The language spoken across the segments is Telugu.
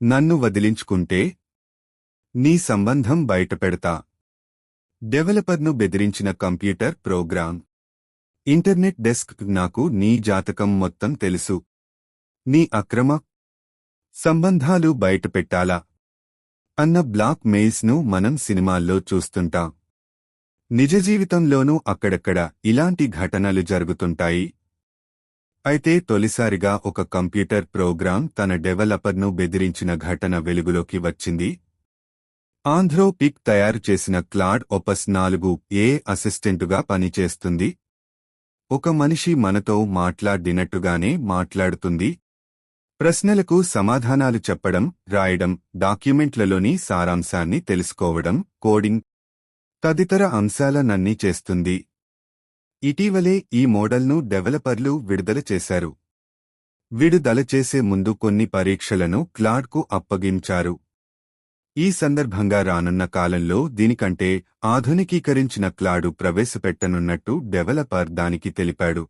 నన్ను వదిలించుకుంటే నీ సంబంధం బయటపెడతా డెవలపర్ను బెదిరించిన కంప్యూటర్ ప్రోగ్రాం ఇంటర్నెట్ డెస్క్ నాకు నీ జాతకం మొత్తం తెలుసు. నీ అక్రమ సంబంధాలు బయటపెట్టాలా అన్న బ్లాక్ మెయిల్స్ను మనం సినిమాల్లో చూస్తుంటాం. నిజ జీవితంలోనూ అక్కడక్కడ ఇలాంటి ఘటనలు జరుగుతుంటాయి. అయితే తొలిసారిగా ఒక కంప్యూటర్ ప్రోగ్రాం తన డెవలపర్ను బెదిరించిన ఘటన వెలుగులోకి వచ్చింది. ఆంధ్రోపిక్ తయారు చేసిన క్లాడ్ ఒపస్ నాలుగు ఏ అసిస్టెంటుగా పనిచేస్తుంది? ఒక మనిషి మనతో మాట్లాడినట్టుగానే మాట్లాడుతుంది. ప్రశ్నలకు సమాధానాలు చెప్పడం రాయడం డాక్యుమెంట్లలోని సారాంశాన్ని తెలుసుకోవడం కోడింగ్ తదితర అంశాలనన్నీ చేస్తుంది. ఇటీవలే ఈ మోడల్ను డెవలపర్లు విడుదల చేశారు. విడుదల చేసే ముందు కొన్ని పరీక్షలను క్లాడ్కు అప్పగించారు. ఈ సందర్భంగా రానున్న కాలంలో దీనికంటే ఆధునికీకరించిన క్లాడు ప్రవేశపెట్టనున్నట్టు డెవలపర్ దానికి తెలిపాడు.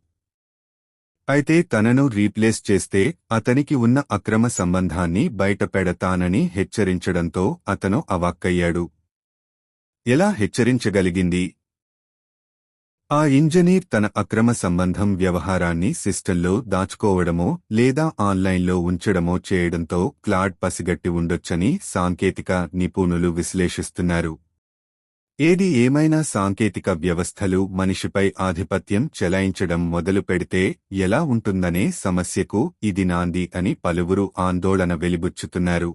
అయితే తనను రీప్లేస్ చేస్తే అతనికి ఉన్న అక్రమ సంబంధాన్ని బయటపెడతానని హెచ్చరించడంతో అతను అవాక్కయ్యాడు. ఎలా హెచ్చరించగలిగింది? ఆ ఇంజనీర్ తన అక్రమ సంబంధం వ్యవహారాన్ని సిస్టంలో దాచుకోవడమో లేదా ఆన్లైన్లో ఉంచడమో చేయడంతో క్లాడ్ పసిగట్టి ఉండొచ్చని సాంకేతిక నిపుణులు విశ్లేషిస్తున్నారు. ఏది ఏమైనా సాంకేతిక వ్యవస్థలు మనిషిపై ఆధిపత్యం చెలాయించడం మొదలు పెడితే ఎలా ఉంటుందనే సమస్యకు ఇది నాంది అని పలువురు ఆందోళన వెలిబుచ్చుతున్నారు.